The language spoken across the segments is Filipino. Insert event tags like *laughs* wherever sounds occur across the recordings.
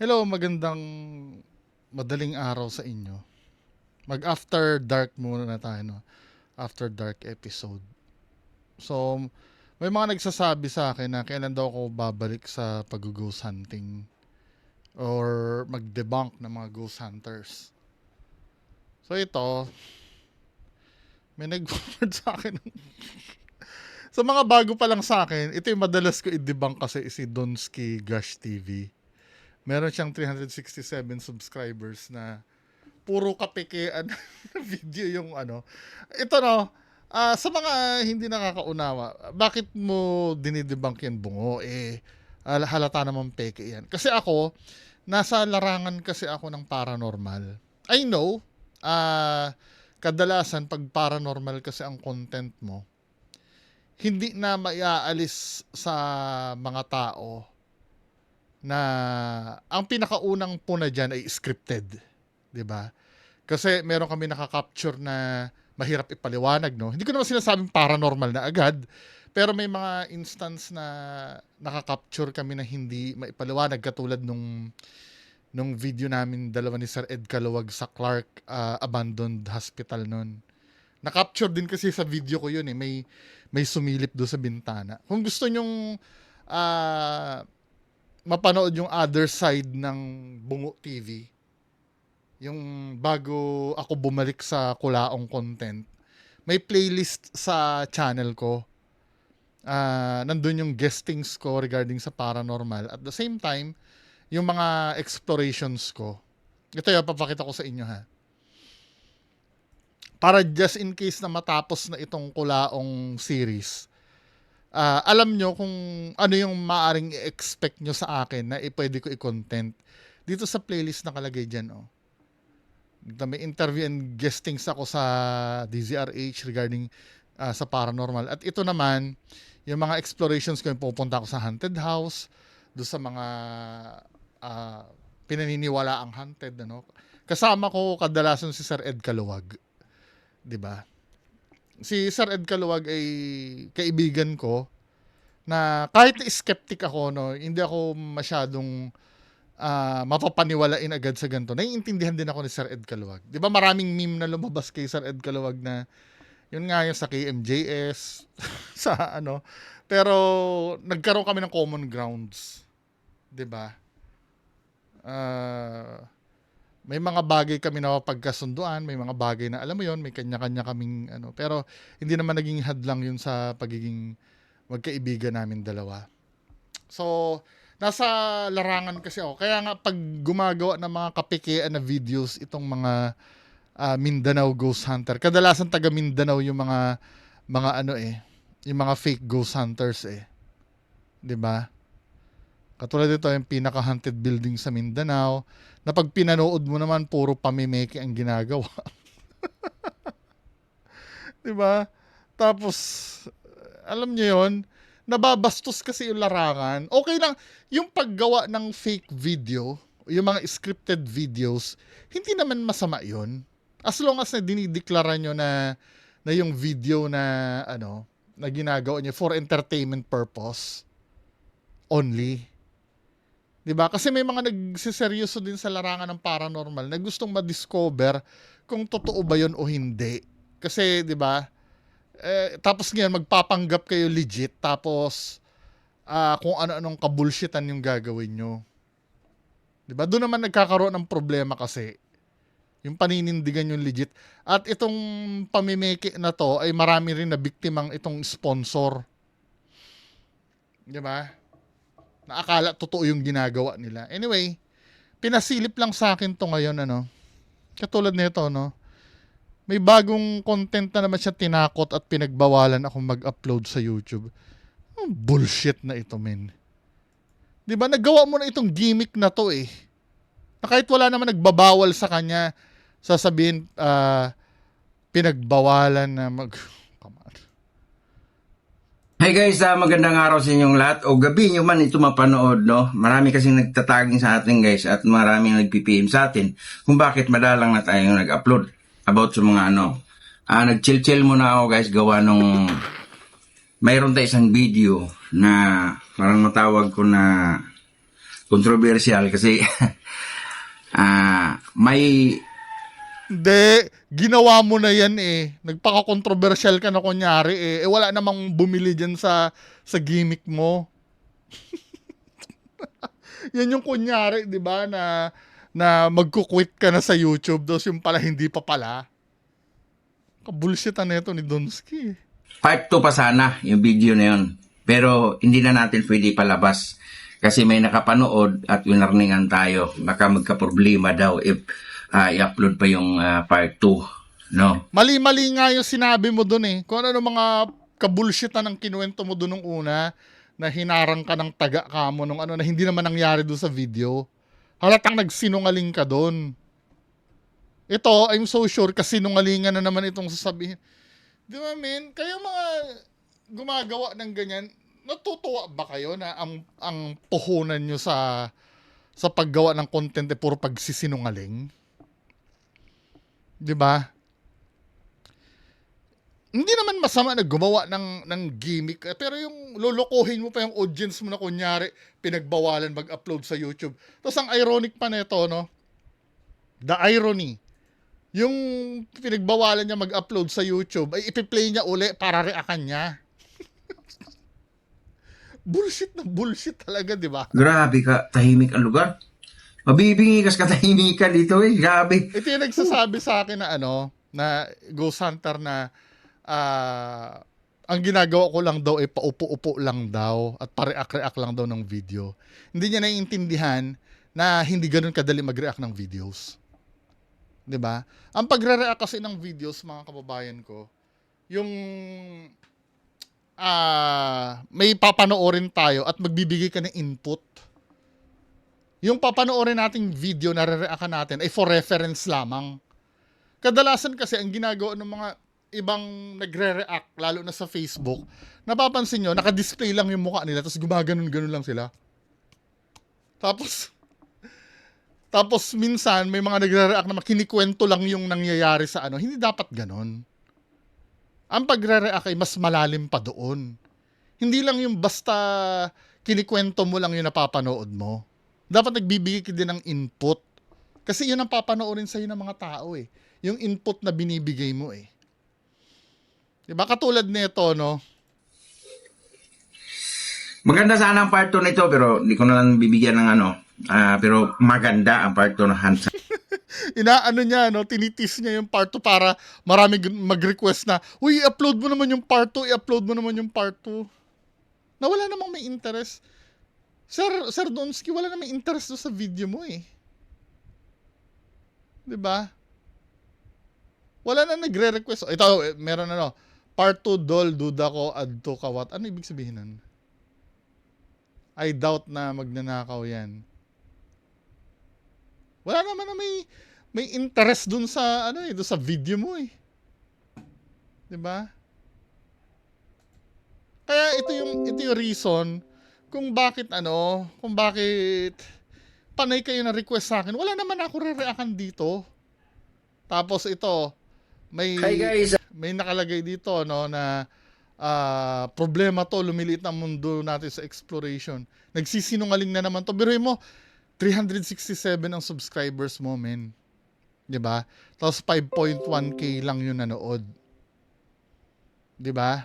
Hello, magandang madaling araw sa inyo. Mag after dark muna na tayo, no? After dark episode. So, may mga nagsasabi sa akin na kailan daw ako babalik sa pag-ghost hunting or mag-debunk ng mga ghost hunters. So, ito, may nag-forward *laughs* sa akin *laughs* sa mga bago pa lang sa akin, ito yung madalas ko i-debunk kasi si Donski Gush TV. Meron siyang 367 subscribers na puro kapekean *laughs* na video yung ano. Ito no, ah, sa mga hindi nakakaunawa, bakit mo dinidebunk yan bungo? Eh, ah, halata naman peke yan. Kasi ako, nasa larangan kasi ako ng paranormal. I know, ah, kadalasan pag paranormal kasi ang content mo, hindi na maiaalis sa mga tao na ang pinakaunang puna dyan ay scripted. 'di ba? Kasi meron kami nakaka-capture na mahirap ipaliwanag, no? Hindi ko naman sinasabing paranormal na agad, pero may mga instance na nakaka-capture kami na hindi maipaliwanag katulad nung nung video namin dalawa ni Sir Ed Kaluwag sa Clark ah, Abandoned Hospital noon. Na-capture din kasi sa video ko yun eh. May, may sumilip do sa bintana. Kung gusto nyong ah, mapanood yung other side ng Bungo TV, yung bago ako bumalik sa kulaong content, may playlist sa channel ko. Ah, nandun yung guestings ko regarding sa paranormal. At the same time, yung mga explorations ko. Ito yung papakita ko sa inyo ha para just in case na matapos na itong kulaong series, ah, alam nyo kung ano yung maaring i-expect nyo sa akin na i- pwede ko i-content. Dito sa playlist nakalagay dyan, oh. May interview and guestings ako sa DZRH regarding ah, sa paranormal. At ito naman, yung mga explorations ko, yung pupunta ako sa haunted house, do sa mga ah, pinaniniwala ang haunted, ano. Kasama ko kadalasan si Sir Ed Kaluwag. 'di ba? Si Sir Ed Kaluwag ay kaibigan ko na kahit skeptic ako no, hindi ako masyadong ah, mapapaniwalain agad sa ganito. Naiintindihan din ako ni Sir Ed Kaluwag. 'Di ba maraming meme na lumabas kay Sir Ed Kaluwag na yun nga yung sa KMJS *laughs* sa ano. Pero nagkaroon kami ng common grounds. 'Di ba? Ah may mga bagay kami na pagkasunduan, may mga bagay na alam mo yon, may kanya-kanya kaming ano, pero hindi naman naging hadlang yun sa pagiging magkaibigan namin dalawa. So, nasa larangan kasi ako. Kaya nga pag gumagawa ng mga kapikian na videos itong mga ah, Mindanao Ghost Hunter, kadalasan taga Mindanao yung mga mga ano eh, yung mga fake ghost hunters eh. 'Di ba? Katulad dito yung pinaka-haunted building sa Mindanao na pag pinanood mo naman puro pamimeke ang ginagawa. *laughs* 'Di ba? Tapos alam niyo 'yon, nababastos kasi yung larangan. Okay lang yung paggawa ng fake video, yung mga scripted videos, hindi naman masama 'yon. As long as na dinideklara nyo na na yung video na ano na ginagawa niyo for entertainment purpose only. 'Di ba? Kasi may mga nagsiseryoso din sa larangan ng paranormal na gustong ma-discover kung totoo ba 'yon o hindi. Kasi 'di ba? Eh, tapos ngayon magpapanggap kayo legit tapos ah, kung ano-anong kabulshitan yung gagawin nyo. 'Di ba? Doon naman nagkakaroon ng problema kasi yung paninindigan yung legit. At itong pamimeke na to ay marami rin na biktimang itong sponsor. 'Di ba? Na akala totoo yung ginagawa nila. Anyway, pinasilip lang sa akin to ngayon, ano. Katulad nito, no. May bagong content na naman siya tinakot at pinagbawalan akong mag-upload sa YouTube. Ang bullshit na ito, men. Di ba? Nagawa mo na itong gimmick na to, eh. Na kahit wala naman nagbabawal sa kanya, sasabihin, ah, pinagbawalan na mag... *laughs* Come on. Hi guys, ah, magandang araw sa inyong lahat o gabi nyo man ito mapanood, no? Marami kasing nagtataging sa atin guys at maraming nagpipm sa atin kung bakit madalang na tayong nag-upload about sa mga ano. Ah, nag-chill-chill muna ako guys gawa nung mayroon tayo isang video na parang matawag ko na controversial kasi *laughs* ah may Hindi, ginawa mo na yan eh. Nagpaka-controversial ka na kunyari eh. Eh wala namang bumili dyan sa, sa gimmick mo. *laughs* yan yung kunyari, di ba, na, na magkukwit ka na sa YouTube, tapos yung pala hindi pa pala. Kabulsitan na ito ni Donsky. eh. part 2 pa sana yung video na yun. Pero hindi na natin pwede palabas kasi may nakapanood at winarningan tayo. Baka magka-problema daw if ah, i-upload pa yung ah, part 2. No? Mali-mali nga yung sinabi mo dun eh. Kung ano mga kabulshitan ang kinuwento mo dun nung una, na hinarang ka ng taga ka mo nung ano na hindi naman nangyari doon sa video. Halatang nagsinungaling ka doon. Ito, I'm so sure kasi sinungalingan na naman itong sasabihin. Di ba, men? Kayo mga gumagawa ng ganyan, natutuwa ba kayo na ang ang puhunan nyo sa sa paggawa ng content ay puro pagsisinungaling? Di ba? Hindi naman masama na gumawa ng, ng gimmick, eh, pero yung lolokohin mo pa yung audience mo na kunyari, pinagbawalan mag-upload sa YouTube. Tapos ang ironic pa nito, no? The irony, yung pinagbawalan niya mag-upload sa YouTube, ay ipi-play niya uli para reakan niya. *laughs* bullshit na bullshit talaga, di ba? Grabe ka, tahimik ang lugar. Mabibingi kas katahimikan dito eh. Grabe. Ito yung nagsasabi sa akin na ano, na Ghost Hunter na ah, ang ginagawa ko lang daw ay paupo-upo lang daw at pareak-react lang daw ng video. Hindi niya naiintindihan na hindi ganun kadali mag-react ng videos. 'Di ba? Ang pagre-react kasi ng videos mga kababayan ko, yung ah may papanoorin tayo at magbibigay ka ng input. Yung papanoorin nating video na re-react natin ay for reference lamang. Kadalasan kasi ang ginagawa ng mga ibang nagre-react, lalo na sa Facebook, napapansin nyo, naka-display lang yung mukha nila, tapos gumaganon-ganon lang sila. Tapos, *laughs* tapos minsan, may mga nagre-react na kinikwento lang yung nangyayari sa ano. Hindi dapat ganon. Ang pagre-react ay mas malalim pa doon. Hindi lang yung basta kinikwento mo lang yung napapanood mo. Dapat nagbibigay ka din ng input. Kasi yun ang papanoorin sa'yo ng mga tao eh. Yung input na binibigay mo eh. Diba? Katulad nito, no? Maganda sana ang part 2 nito pero hindi ko na lang bibigyan ng ano. Ah, pero maganda ang part 2 ng Hansa. *laughs* Inaano niya, no? Tinitis niya yung part 2 para marami mag-request na, Uy, i-upload mo naman yung part 2, i-upload mo naman yung part 2. Na wala namang may interest. Sir, Sir Donsky, wala namang interest doon sa video mo eh. 'Di ba? Wala na nagre-request. Ito, meron ano, part 2 dol, duda ko, add to kawat. Ano ibig sabihin nun? I doubt na magnanakaw yan. Wala naman na may may interest dun sa ano eh, dun sa video mo eh. 'Di ba? Kaya ito yung ito yung reason kung bakit ano, kung bakit panay kayo na request sa akin. Wala naman ako re-reactan dito. Tapos ito, may Hi guys. may nakalagay dito no na ah, problema to lumiliit ang mundo natin sa exploration. Nagsisinungaling na naman to. Biruin mo 367 ang subscribers mo, men. 'Di ba? Tapos 5.1k lang yung nanood. 'Di ba?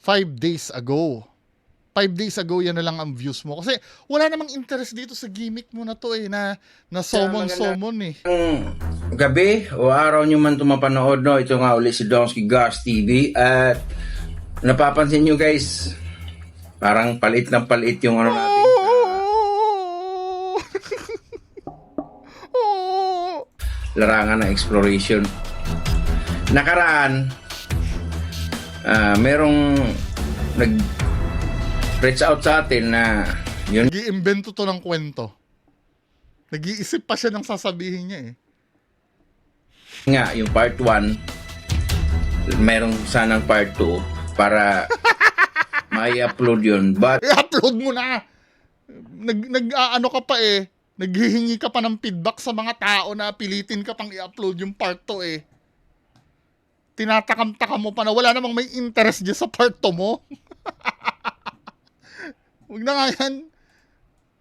5 days ago. 5 days ago yan na lang ang views mo kasi wala namang interest dito sa gimmick mo na to eh na na somon eh. Ang gabi o araw nyo man ito mapanood, no? Ito nga ulit si Donsky Gas TV. At napapansin nyo guys, parang palit ng palit yung ano natin. *laughs* Oh. larangan ng exploration. Nakaraan, ah merong nag reach out sa atin na yun Nag-iimbento to ng kwento. Nag-iisip pa siya ng sasabihin niya eh. nga, yung part 1, merong sanang part 2 para *laughs* mai-upload yun. But I-upload mo na! Nag, nag ano ka pa eh. Naghihingi ka pa ng feedback sa mga tao na pilitin ka pang i-upload yung part 2 eh. Tinatakam-takam mo pa na wala namang may interest dyan sa part 2 mo. *laughs* Huwag na nga yan.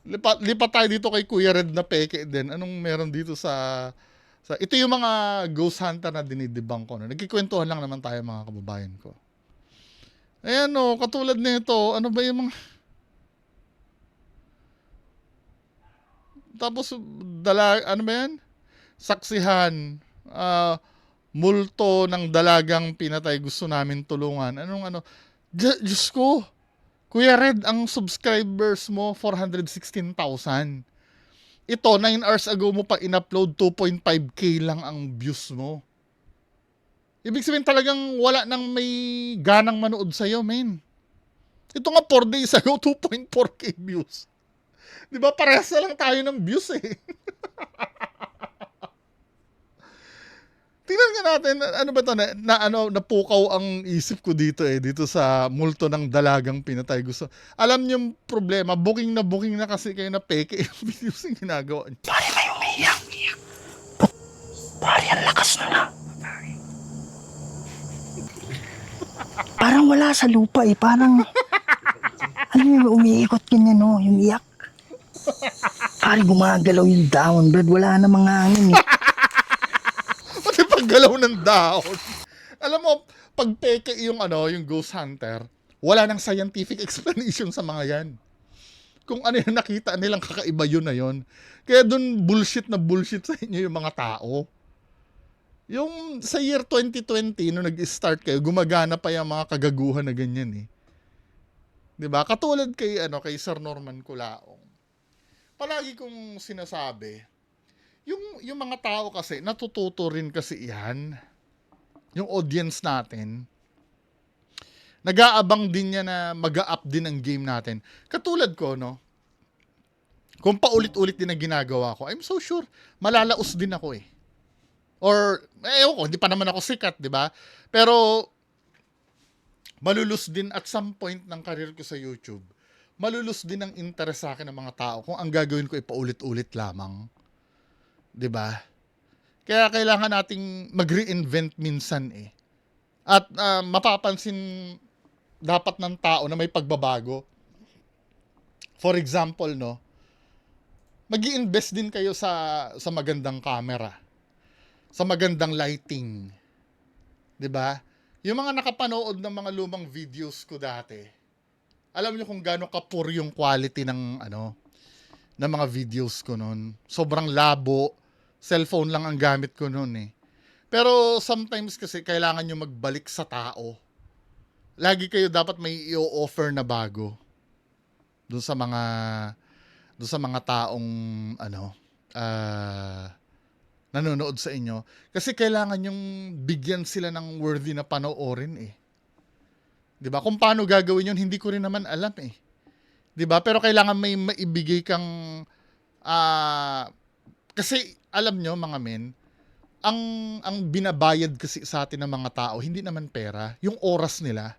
Lipat, lipat tayo dito kay Kuya Red na peke din. Anong meron dito sa... sa ito yung mga ghost hunter na dinidibang ko. No? Nagkikwentuhan lang naman tayo mga kababayan ko. Ayan o, katulad nito, ano ba yung mga... Tapos, dala, ano ba yan? Saksihan, ah, multo ng dalagang pinatay, gusto namin tulungan. Anong ano? Diyos ko, Kuya Red, ang subscribers mo, 416,000. Ito, 9 hours ago mo pa in-upload, 2.5k lang ang views mo. Ibig sabihin talagang wala nang may ganang manood sa'yo, men. Ito nga 4 days ago, *laughs* 2.4k views. Di ba? Parehas na lang tayo ng views eh. *laughs* Tingnan natin, ano ba to na, na ano, napukaw ang isip ko dito eh, dito sa multo ng dalagang pinatay. Gusto, alam niyo yung problema, booking na booking na kasi kayo na peke *laughs* yung videos yung ginagawa niyo. Pare, may umiyak. Ba't? Pare, ang lakas na na. Parang wala sa lupa eh. Parang, ano yung umiikot ganyan no, yung iyak. Pare, gumagalaw yung down, Brad. Wala na mga hangin eh. Paggalaw ng dahon. Alam mo, pag peke yung ano, yung ghost hunter, wala nang scientific *laughs* explanation sa mga yan. Kung ano yung nakita nilang kakaiba yun na yun. Kaya dun bullshit na bullshit sa inyo yung mga tao. Yung sa year 2020, nung nag-start kayo, gumagana pa yung mga kagaguhan na ganyan eh. 'Di ba? Katulad kay ano kay Sir Norman Culaong. Palagi kong sinasabi, yung yung mga tao kasi natututo rin kasi iyan. Yung audience natin nag-aabang din niya na mag-up din ang game natin. Katulad ko, no? Kung paulit-ulit din ang ginagawa ko, I'm so sure, malalaos din ako eh. Or, eh, ko, hindi pa naman ako sikat, di ba? Pero, malulus din at some point ng career ko sa YouTube, malulus din ang interest sa akin ng mga tao kung ang gagawin ko ay paulit-ulit lamang. 'Di ba? Kaya kailangan nating mag-reinvent minsan eh. At ah, mapapansin dapat ng tao na may pagbabago. For example, no, mag invest din kayo sa sa magandang camera. Sa magandang lighting. 'Di ba? Yung mga nakapanood ng mga lumang videos ko dati, alam niyo kung gaano kapur yung quality ng ano ng mga videos ko noon. Sobrang labo. Cellphone lang ang gamit ko noon eh. Pero sometimes kasi kailangan nyo magbalik sa tao. Lagi kayo dapat may i-offer na bago. Doon sa mga doon sa mga taong ano ah nanonood sa inyo kasi kailangan yung bigyan sila ng worthy na panoorin eh. 'Di ba? Kung paano gagawin 'yun, hindi ko rin naman alam eh. 'Di ba? Pero kailangan may maibigay kang ah kasi alam nyo mga men, ang ang binabayad kasi sa atin ng mga tao hindi naman pera, yung oras nila.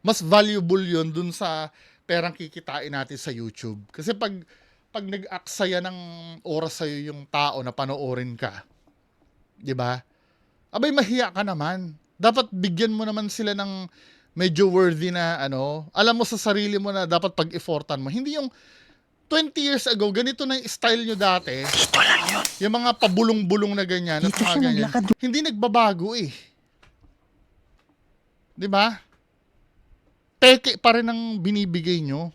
Mas valuable 'yon dun sa perang kikitain natin sa YouTube. Kasi pag pag nag-aksaya ng oras sa yung tao na panoorin ka, 'di ba? Abay mahiya ka naman. Dapat bigyan mo naman sila ng medyo worthy na ano, alam mo sa sarili mo na dapat pag-effortan mo. Hindi yung 20 years ago, ganito na yung style nyo dati. Dito lang yun. Yung mga pabulong-bulong na ganyan. At Dito mga siya ganyan. naglakad. Hindi nagbabago eh. Di ba? Peke pa rin ang binibigay nyo.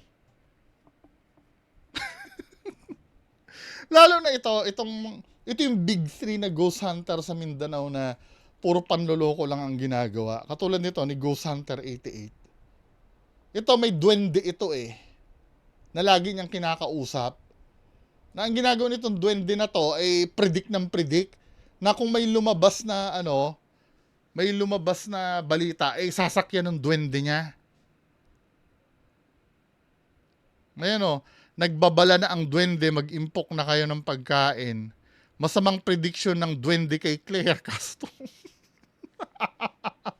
*laughs* Lalo na ito, itong, ito yung big three na ghost hunter sa Mindanao na puro panloloko lang ang ginagawa. Katulad nito ni Ghost Hunter 88. Ito may duwende ito eh. Na lagi niyang kinakausap. Na ang ginagawa nitong duwende na to ay predict ng predict na kung may lumabas na ano, may lumabas na balita, eh sasakyan ng duwende niya. Ngayon o, nagbabala na ang duwende, mag-impok na kayo ng pagkain. Masamang prediction ng duwende kay Claire Castro. *laughs*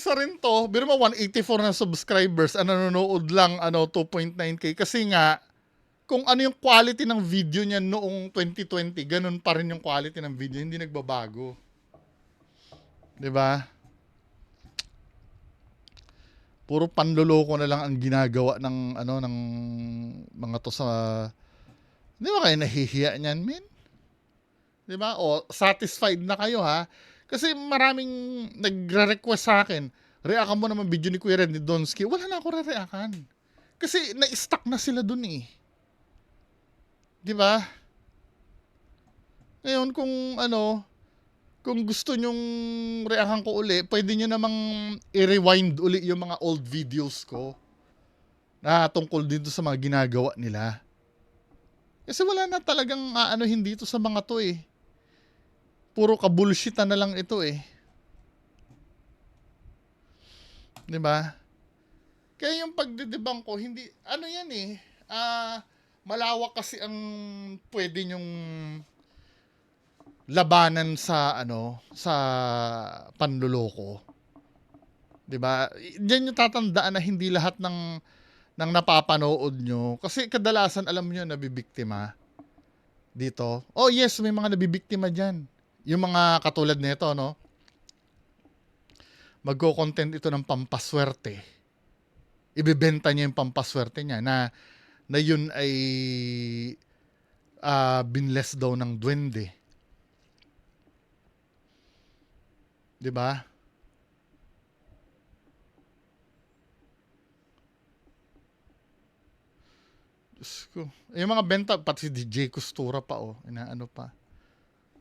Isa rin to, biro mo 184 na subscribers, ang nanonood lang ano 2.9k kasi nga kung ano yung quality ng video niya noong 2020, ganun pa rin yung quality ng video, hindi nagbabago. 'Di ba? puro panloloko na lang ang ginagawa ng ano ng mga to sa Di ba kayo nahihiya niyan, men? Di ba? O, satisfied na kayo, ha? Kasi maraming nagre-request sa akin, reakan mo naman video ni Kuya Red ni Donski. Wala na ako re-reakan. Kasi na-stuck na sila dun eh. Di ba? Ngayon, kung ano, kung gusto nyong reakan ko uli, pwede nyo namang i-rewind uli yung mga old videos ko na tungkol dito sa mga ginagawa nila. Kasi wala na talagang aanuhin dito sa mga to eh. Puro kabulshitan na lang ito eh. 'Di ba? Kaya yung pagdidibang ko, hindi, ano yan eh, ah, malawak kasi ang pwede nyong labanan sa, ano, sa panluloko. 'Di ba? Diyan yung tatandaan na hindi lahat ng ng napapanood nyo. Kasi kadalasan, alam nyo, nabibiktima dito. Oh yes, may mga nabibiktima dyan. Yung mga katulad nito, no? Magko-content ito ng pampaswerte. Ibibenta niya yung pampaswerte niya na na yun ay ah, binless daw ng duwende. 'Di ba? Diyos ko. Yung mga benta, pati si DJ Costura pa, oh. Inaano pa.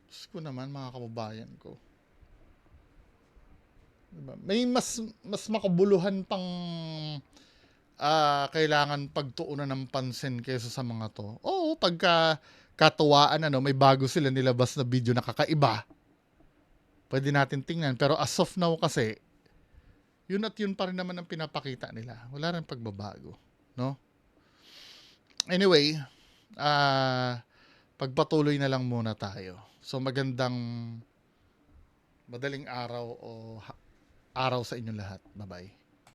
Diyos ko naman, mga kababayan ko. Diba? May mas, mas makabuluhan pang ah, kailangan pagtuunan ng pansin kaysa sa mga to. Oo, pagka katuwaan, ano, may bago sila nilabas na video na kakaiba. Pwede natin tingnan. Pero as of now kasi, yun at yun pa rin naman ang pinapakita nila. Wala rin pagbabago. No? Anyway, ah pagpatuloy na lang muna tayo. So magandang madaling araw o araw sa inyong lahat. Bye-bye.